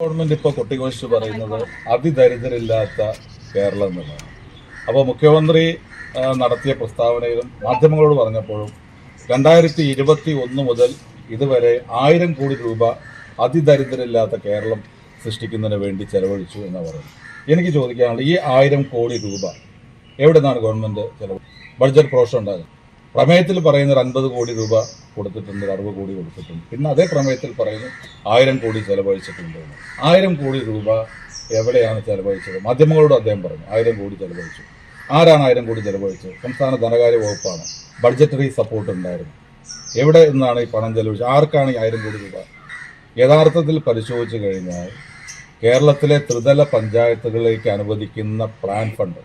Government ഇപ്പോൾ കൊട്ടിഘോഷിച്ച് പറയുന്നത് അതിദരിദ്രരില്ലാത്ത കേരളം എന്നുള്ളതാണ് അപ്പോൾ മുഖ്യമന്ത്രി നടത്തിയ പ്രസ്താവനയിലും മാധ്യമങ്ങളോട് പറഞ്ഞപ്പോഴും രണ്ടായിരത്തി ഇരുപത്തി ഒന്ന് മുതൽ ഇതുവരെ ആയിരം കോടി രൂപ അതിദരിദ്രരില്ലാത്ത കേരളം സൃഷ്ടിക്കുന്നതിന് വേണ്ടി ചെലവഴിച്ചു എന്ന് പറയുന്നു എനിക്ക് ചോദിക്കാനുള്ളത് ഈ ആയിരം കോടി രൂപ എവിടെ നിന്നാണ് ഗവൺമെന്റ് ചെലവ് ബഡ്ജറ്റ് പ്രോഷൻ ഉണ്ടാകുന്നത് പ്രമേയത്തിൽ പറയുന്നത് അൻപത് കോടി രൂപ കൊടുത്തിട്ടുണ്ട് അറുപത് കോടി കൊടുത്തിട്ടുണ്ട്. പിന്നെ അതേ പ്രമേയത്തിൽ പറയുന്നു ആയിരം കോടി ചെലവഴിച്ചിട്ടുണ്ട്. ആയിരം കോടി രൂപ എവിടെയാണ് ചെലവഴിച്ചത്? മാധ്യമങ്ങളോട് അദ്ദേഹം പറഞ്ഞു ആയിരം കോടി ചെലവഴിച്ചു. ആരാണ് ആയിരം കോടി ചെലവഴിച്ചത്? സംസ്ഥാന ധനകാര്യ വകുപ്പാണ്. ബഡ്ജറ്ററി സപ്പോർട്ട് ഉണ്ടായിരുന്നു. എവിടെ നിന്നാണ് ഈ പണം ചെലവഴിച്ചത്? ആർക്കാണ് ഈ ആയിരം കോടി രൂപ? യഥാർത്ഥത്തിൽ പരിശോധിച്ചു കഴിഞ്ഞാൽ കേരളത്തിലെ ത്രിതല പഞ്ചായത്തുകളിലേക്ക് അനുവദിക്കുന്ന പ്ലാൻ ഫണ്ട്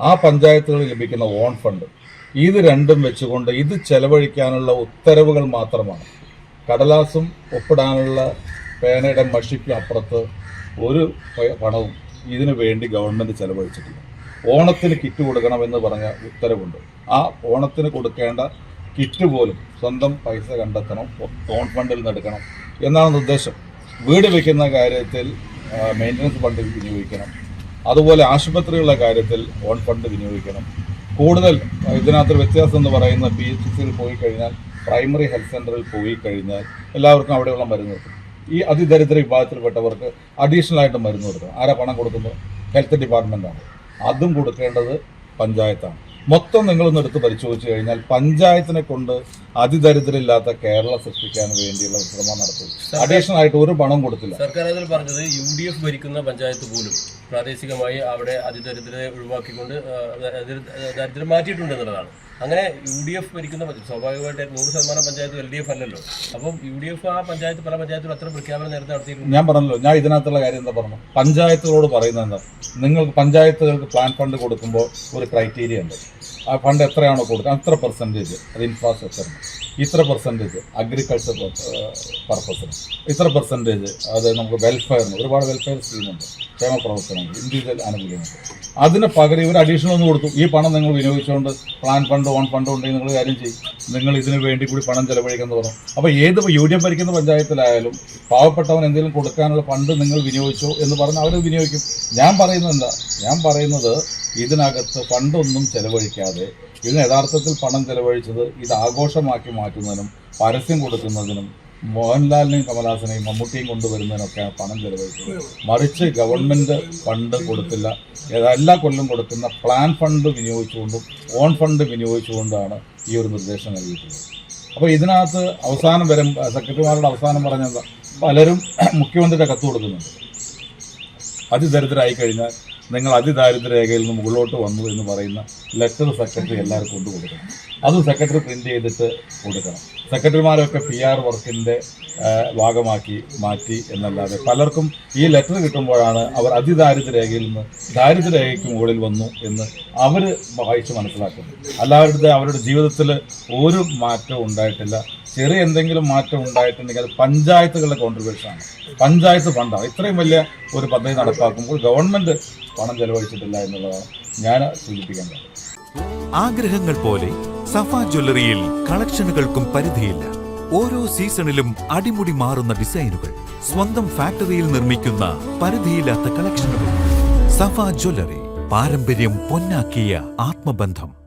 ആ പഞ്ചായത്തുകളിൽ ലഭിക്കുന്ന ഓൺ ഫണ്ട് ഇത് രണ്ടും വെച്ചുകൊണ്ട് ഇത് ചെലവഴിക്കാനുള്ള ഉത്തരവുകൾ മാത്രമാണ്. കടലാസും ഒപ്പിടാനുള്ള പേനയുടെ മഷിക്കും അപ്പുറത്ത് ഒരു പണവും ഇതിനു വേണ്ടി ഗവൺമെന്റ് ചെലവഴിച്ചിട്ടില്ല. ഓണത്തിന് കിറ്റ് കൊടുക്കണമെന്ന് പറഞ്ഞ ഉത്തരവുണ്ട്. ആ ഓണത്തിന് കൊടുക്കേണ്ട കിറ്റ് പോലും സ്വന്തം പൈസ കണ്ടെത്തണം ഓൺ ഫണ്ടിൽ നിന്ന് എടുക്കണം എന്നാണ് നിർദ്ദേശം. വീട് വയ്ക്കുന്ന കാര്യത്തിൽ മെയിന്റനൻസ് ഫണ്ട് വിനിയോഗിക്കണം. അതുപോലെ ആശുപത്രികളുടെ കാര്യത്തിൽ ഓൺ ഫണ്ട് വിനിയോഗിക്കണം. കൂടുതൽ ഇതിനകത്ത് ഇതിനകത്തൊരു വ്യത്യാസം എന്ന് പറയുന്ന പി എച്ച് സിയിൽ പോയി കഴിഞ്ഞാൽ പ്രൈമറി ഹെൽത്ത് സെന്ററിൽ പോയി കഴിഞ്ഞാൽ എല്ലാവർക്കും അവിടെയുള്ള മരുന്ന് കിട്ടും. ഈ അതിദരിദ്ര വിഭാഗത്തിൽപ്പെട്ടവർക്ക് അഡീഷണൽ ആയിട്ട് മരുന്ന് കൊടുക്കണം. ആരാ പണം കൊടുക്കുന്നത്? ഹെൽത്ത് ഡിപ്പാർട്ട്മെന്റാണ് അതും കൊടുക്കേണ്ടത് പഞ്ചായത്താണ്. മൊത്തം നിങ്ങളൊന്ന് എടുത്ത് പരിശോധിച്ച് കഴിഞ്ഞാൽ പഞ്ചായത്തിനെ കൊണ്ട് അതിദരിദ്രമില്ലാത്ത കേരളം സൃഷ്ടിക്കാൻ വേണ്ടിയുള്ള ശ്രമം നടത്തും. അഡീഷണൽ ആയിട്ട് ഒരു പണം കൊടുത്തില്ല. സർക്കാർ അതിൽ പറഞ്ഞത് യു ഡി എഫ് ഭരിക്കുന്ന പഞ്ചായത്ത് പോലും പ്രാദേശികമായി അവിടെ അതിദരിദ്രരെ ഒഴിവാക്കിക്കൊണ്ട് ദരിദ്രം മാറ്റിയിട്ടുണ്ട് എന്നുള്ളതാണ്. അങ്ങനെ യു ഡി എഫ് ഭരിക്കുന്ന സ്വാഭാവികമായിട്ട് നൂറ് ശതമാനം പഞ്ചായത്ത് എൽ ഡി എഫ് അല്ലല്ലോ. അപ്പം യു ഡി എഫ് ആ പഞ്ചായത്ത് പല പഞ്ചായത്തിലും അത്ര പ്രഖ്യാപനം നേരത്തെ നടത്തിയിട്ടുണ്ട്. ഞാൻ പറഞ്ഞല്ലോ ഞാൻ ഇതിനകത്തുള്ള കാര്യം എന്താ പറഞ്ഞു? പഞ്ചായത്തുകളോട് പറയുന്നത് എന്താ? നിങ്ങൾക്ക് പഞ്ചായത്തുകൾക്ക് പ്ലാൻ ഫണ്ട് കൊടുക്കുമ്പോൾ ഒരു ക്രൈറ്റീരിയ ഉണ്ട്. ആ ഫണ്ട് എത്രയാണോ കൊടുക്കുക അത്ര പെർസെന്റേജ് അത് ഇൻഫ്രാസ്ട്രക്ചറിന് ഇത്ര പെർസെന്റേജ് അഗ്രികൾച്ചർ പർപ്പസിന് ഇത്ര പെർസെന്റേജ് അത് നമുക്ക് വെൽഫെയറിന് ഒരുപാട് വെൽഫെയർ സ്കീമുണ്ട് ക്ഷേമ പ്രവർത്തനങ്ങൾ ഇൻഡിവിജ്വൽ ആനുകൂല്യങ്ങൾ. അതിന് പകരം ഇവർ അഡീഷണൽ ഒന്ന് കൊടുത്തു. ഈ പണം നിങ്ങൾ വിനിയോഗിച്ചുകൊണ്ട് പ്ലാൻ ഫണ്ട് ഓൺ ഫണ്ട് ഉണ്ടെങ്കിൽ നിങ്ങൾ കാര്യം ചെയ്യും. നിങ്ങൾ ഇതിന് വേണ്ടി കൂടി പണം ചെലവഴിക്കുന്നത് പറഞ്ഞു. അപ്പോൾ ഏത് യു ഡി എഫ് ഭരിക്കുന്ന പഞ്ചായത്തിലായാലും പാവപ്പെട്ടവൻ എന്തെങ്കിലും കൊടുക്കാനുള്ള ഫണ്ട് നിങ്ങൾ വിനിയോഗിച്ചോ എന്ന് പറഞ്ഞ് അവർ വിനിയോഗിക്കും. ഞാൻ പറയുന്നത് എന്താ? ഞാൻ പറയുന്നത് ഇതിനകത്ത് ഫണ്ടൊന്നും ചെലവഴിക്കാതെ ഇതിന് യഥാർത്ഥത്തിൽ പണം ചെലവഴിച്ചത് ഇത് ആഘോഷമാക്കി മാറ്റുന്നതിനും പരസ്യം കൊടുക്കുന്നതിനും മോഹൻലാലിനെയും കമലഹാസനെയും മമ്മൂട്ടിയും കൊണ്ടുവരുന്നതിനൊക്കെ പണം ചെലവഴിച്ചത്. മറിച്ച് ഗവൺമെന്റ് ഫണ്ട് കൊടുത്തില്ല. എല്ലാ കൊല്ലം കൊടുക്കുന്ന പ്ലാൻ ഫണ്ട് വിനിയോഗിച്ചുകൊണ്ടും ഓൺ ഫണ്ട് വിനിയോഗിച്ചുകൊണ്ടാണ് ഈ ഒരു നിർദ്ദേശം നൽകിയിട്ടുള്ളത്. അപ്പോൾ ഇതിനകത്ത് അവസാനം വരും സെക്രട്ടറിമാരുടെ അവസാനം പറഞ്ഞ പലരും മുഖ്യമന്ത്രിയുടെ കത്ത് കൊടുക്കുന്നുണ്ട്. അതിദരിദ്രരായി കഴിഞ്ഞാൽ നിങ്ങൾ അതിദാരിദ്ര്യ രേഖയിൽ നിന്ന് മുകളിലോട്ട് വന്നു എന്ന് പറയുന്ന ലെറ്റർ സെക്രട്ടറി എല്ലാവർക്കും കൊണ്ടു കൊടുക്കണം. അത് സെക്രട്ടറി പ്രിന്റ് ചെയ്തിട്ട് കൊടുക്കണം. സെക്രട്ടറിമാരൊക്കെ പി ആർ വർക്കിന്റെ ഭാഗമാക്കി മാറ്റി എന്നല്ലാതെ പലർക്കും ഈ ലെറ്റർ കിട്ടുമ്പോഴാണ് അവർ അതിദാരിദ്ര്യ രേഖയിൽ നിന്ന് ദാരിദ്ര്യ രേഖയ്ക്ക് മുകളിൽ വന്നു എന്ന് അവർ വായിച്ച് മനസ്സിലാക്കുന്നത്. അല്ലാതെ അവരുടെ ജീവിതത്തിൽ ഒരു മാറ്റവും ഉണ്ടായിട്ടില്ല. ചെറിയ എന്തെങ്കിലും മാറ്റം ഉണ്ടായിട്ടുണ്ടെങ്കിൽ അത് പഞ്ചായത്തുകളുടെ കോൺട്രിബ്യൂഷൻ ആണ്. പഞ്ചായത്ത് ഫണ്ടാണ് ഇത്രയും വലിയ ഒരു പദ്ധതി നടപ്പാക്കുമ്പോൾ ഗവൺമെന്റ് പണം ചെലവഴിച്ചിട്ടില്ല എന്നുള്ളതാണ് ഞാൻ സൂചിപ്പിക്കേണ്ടത്. ആഗ്രഹങ്ങൾ പോലെ സഫ ജ്വല്ലറിയിൽ കളക്ഷനുകൾക്കും പരിധിയില്ല. ഓരോ സീസണിലും അടിമുടി മാറുന്ന ഡിസൈനുകൾ സ്വന്തം ഫാക്ടറിയിൽ നിർമ്മിക്കുന്ന പരിധിയില്ലാത്ത കളക്ഷനുകൾ. സഫ ജ്വല്ലറി പാരമ്പര്യം പൊന്നാക്കിയ ആത്മബന്ധം.